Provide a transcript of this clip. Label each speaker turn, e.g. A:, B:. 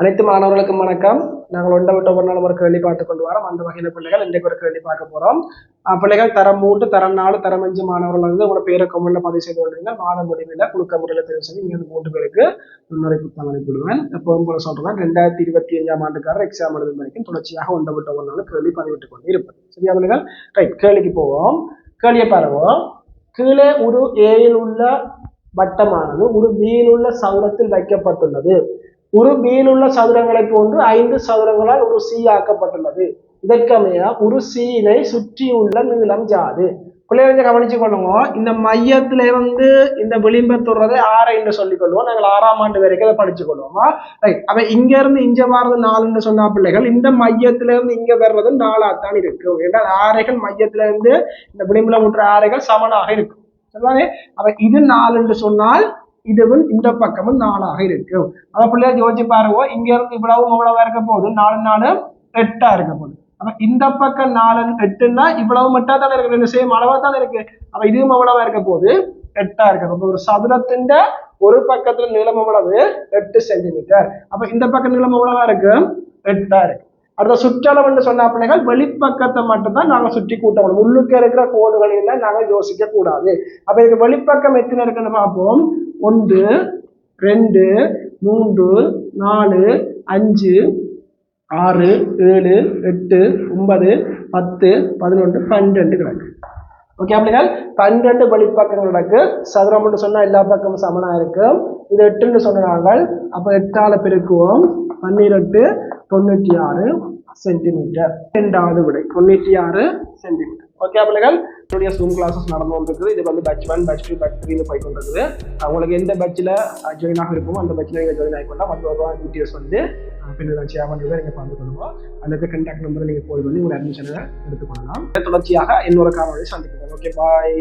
A: அனைத்து மாணவர்களுக்கும் வணக்கம். நாங்கள் ஒன்றை விட்ட ஒரு நாள் ஒரு கேள்வி பார்த்து கொண்டு வரோம். அந்த வகையில் பிள்ளைகள் இன்றைக்கு ஒரு கேள்வி பார்க்க போறோம். பிள்ளைகள் தரம் மூன்று தரம் நாலு தரம் அஞ்சு மாணவர்கள் வந்து உங்களோட பேரை கமெண்ட்ல பதிவு செய்து கொள்றீங்க. மாத முடிவில் குழுக்க முறையில் தெரிவு செய்து இங்க மூன்று பேருக்கு முன்னுரை புத்தகம் அனுப்பிவிடுவேன். எப்போதும் போல சொல்றேன் ரெண்டாயிரத்தி இருபத்தி அஞ்சாம் ஆண்டுக்காரர் எக்ஸாம் எழுதும் வரைக்கும் தொடர்ச்சியாக ஒன்றை விட்ட ஒரு நாள் கேள்வி பதிவிட்டுக் கொண்டு இருப்பேன். சரியா பிள்ளைகள்? ரைட் கேள்விக்கு போவோம். கேள்வியை பாருவோம் கீழே ஒரு ஏயில் உள்ள வட்டமானது ஒரு பியில் உள்ள வைக்கப்பட்டுள்ளது. ஒரு பியில் உள்ள சதுரங்களை போன்று ஐந்து சதுரங்களால் ஒரு சி ஆக்கப்பட்டுள்ளது. இதற்கமைய ஒரு சீனை சுற்றியுள்ள நீளம் ஜாது. பிள்ளைங்க கவனிச்சு கொள்ளுங்க இந்த மையத்துல இருந்து இந்த விளிம்பை தொடுறதை என்று சொல்லிக் கொள்வோம். நாங்கள் ஆறாம் ஆண்டு வரைக்கும் அதை படிச்சு கொள்வோமா? ரைட் அப்ப இங்க இருந்து இங்க வர்றது நாலுன்னு சொன்னா பிள்ளைகள் இந்த மையத்துல இருந்து இங்க வர்றது நாலாத்தான் இருக்கும். என்றால் ஆறைகள் மையத்துல இருந்து இந்த விளிம்புல முற்ற ஆறைகள் சமனாக இருக்கும். சரிதானே? அப்ப இது நாலுன்னு சொன்னால் இதுவும் இந்த பக்கமும் நாலாக இருக்கும். அப்ப பிள்ளையா யோசிச்சு பாருங்க இங்க இருந்து இவ்வளவு இவ்வளவா இருக்க போகுது நாலு நாலு எட்டா இருக்க போகுது. அப்ப இந்த பக்கம் நாலு எட்டுன்னா இவ்வளவு மட்டும் தானே இருக்கு ரெண்டு சேம் அளவா தானே இருக்கு. அப்ப இதுவும் அவ்வளவா இருக்க போது எட்டா இருக்கு அப்ப ஒரு சதுரத்தின் ஒரு பக்கத்துல நீளம் எவ்வளவு? எட்டு சென்டிமீட்டர் அப்ப இந்த பக்கம் நீளம் எவ்வளவா இருக்கு? எட்டா இருக்கு. அடுத்த சுற்றளவுன்னு சொன்ன பிள்ளைகள் வெளிப்பக்கத்தை மட்டும்தான் நாங்க சுற்றி கூட்ட முடியும் உள்ளுக்கு இருக்கிற கோடுகளை எல்லாம் நாங்க யோசிக்க கூடாது. அப்ப இதுக்கு வெளிப்பக்கம் எத்தனை இருக்குன்னு பார்ப்போம். ஒன்று ரெண்டு மூன்று நாலு அஞ்சு ஆறு ஏழு எட்டு ஒன்பது பத்து பதினொன்று பன்னெண்டு கிடக்கு. ஓகே அப்படின்னா பன்னெண்டு வெளிப்பக்கங்கள் கிடக்கு. சதுரம் சொன்னால் எல்லா பக்கமும் சமனாக இருக்கும் இது எட்டுன்னு சொன்னாங்க அப்போ எட்டால பெருக்குவோம். பன்னிரெண்டு தொண்ணூற்றி ஆறு சென்டிமீட்டர் ரெண்டாவது விடை தொண்ணூற்றி ஆறு சென்டிமீட்டர் ஓகே பிள்ளைகள் என்னுடைய ஜூம் கிளாஸஸ் நடந்து கொண்டிருக்குது. இது வந்து batch one batch two batch த்ரீனு போய் கொண்டிருக்குது. உங்களுக்கு எந்த பேட்சில் ஜாயின் ஆக இருக்குமோ அந்த பேட்சில் நீங்கள் ஜாயின் ஆகிக்கொண்டா வந்து ஒரு டீட்டெயில்ஸ் வந்து பின்னர் நான் பண்ணுறதை நீங்கள் பார்த்து கொள்ளுவோம் அந்த கண்டாக்ட் நம்பரை நீங்கள் போய் பண்ணி உங்கள் அட்மிஷனை எடுத்துக்கொள்ளலாம் தொடர்ச்சியாக இன்னொரு காரணம் சந்திக்கிறேன். Okay bye